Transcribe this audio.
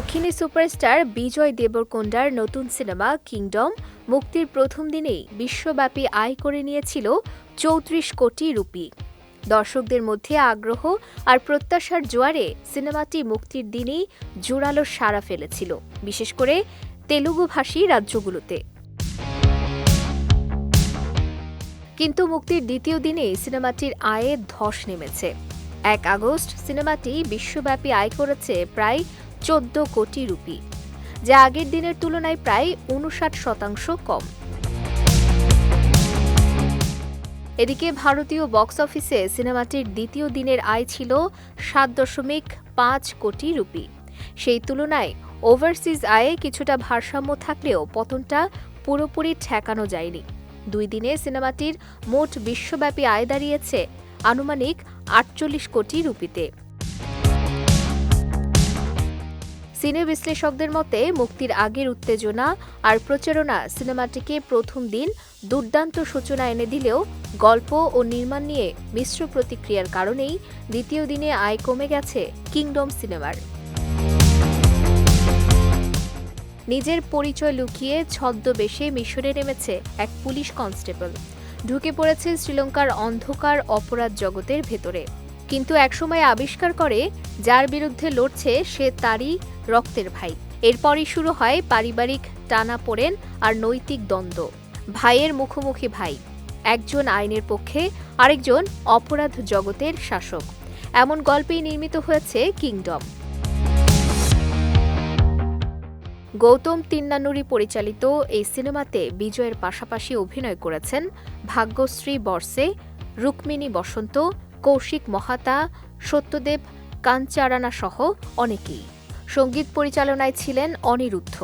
দক্ষিণী সুপারস্টার বিজয় দেবরকোন্ডার নতুন cinema kingdom মুক্তির প্রথম দিনেই বিশ্বব্যাপী আয় করে নিয়েছিল চৌত্রিশ কোটি রুপি। দর্শকদের মধ্যে আগ্রহ আর প্রত্যাশার জোয়ারে সিনেমাটি মুক্তির দিনেই জোরালো সাড়া ফেলেছিল, বিশেষ করে তেলুগুভাষী রাজ্যগুলোতে। কিন্তু মুক্তির দ্বিতীয় দিনে সিনেমাটির আয়ে ধস নেমেছে। এক আগস্ট সিনেমাটি বিশ্বব্যাপী আয় করেছে প্রায় চোদ্দ কোটি রুপি, যা আগের দিনের তুলনায় প্রায় উনষাট শতাংশ কম। এদিকে ভারতীয় বক্স অফিসে সিনেমাটির দ্বিতীয় দিনের আয় ছিল সাত দশমিক পাঁচ কোটি রুপি। সেই তুলনায় ওভারসিজ আয়ে কিছুটা ভারসাম্য থাকলেও পতনটা পুরোপুরি ঠেকানো যায়নি। দুই দিনে সিনেমাটির মোট বিশ্বব্যাপী আয় দাঁড়িয়েছে আনুমানিক আটচল্লিশ কোটি রুপিতে। সিনে বিশ্লেষকদের মতে, মুক্তির আগের উত্তেজনা আর প্রচারণা সিনেমাটিকে প্রথম দিন দুর্দান্ত সূচনা এনে দিলেও গল্প ও নির্মাণ নিয়ে মিশ্র প্রতিক্রিয়ার কারণেই দ্বিতীয় দিনে আয় কমে গেছে কিংডম সিনেমার। নিজের পরিচয় লুকিয়ে ছদ্মবেশে মিশরে নেমেছে এক পুলিশ কনস্টেবল। ঢুকে পড়েছে শ্রীলঙ্কার অন্ধকার অপরাধ জগতের ভেতরে। কিন্তু একসময় আবিষ্কার করে যার বিরুদ্ধে লড়ছে সে তারই রক্তের ভাই। এরপরই শুরু হয় পারিবারিক টানা পড়েন আর নৈতিক দ্বন্দ্ব। ভাইয়ের মুখোমুখি ভাই, একজন আইনের পক্ষে, আরেকজন অপরাধ জগতের শাসক। এমন গল্পেই নির্মিত হয়েছে কিংডম। গৌতম তিন্নানুরি পরিচালিত এই সিনেমাতে বিজয়ের পাশাপাশি অভিনয় করেছেন ভাগ্যশ্রী বর্ষে, রুক্মিণী বসন্ত কৌশিক মহাতা সত্যদেব কাঞ্চারানা সহ অনেকেই। সংগীত পরিচালনায় ছিলেন অনিরুদ্ধ।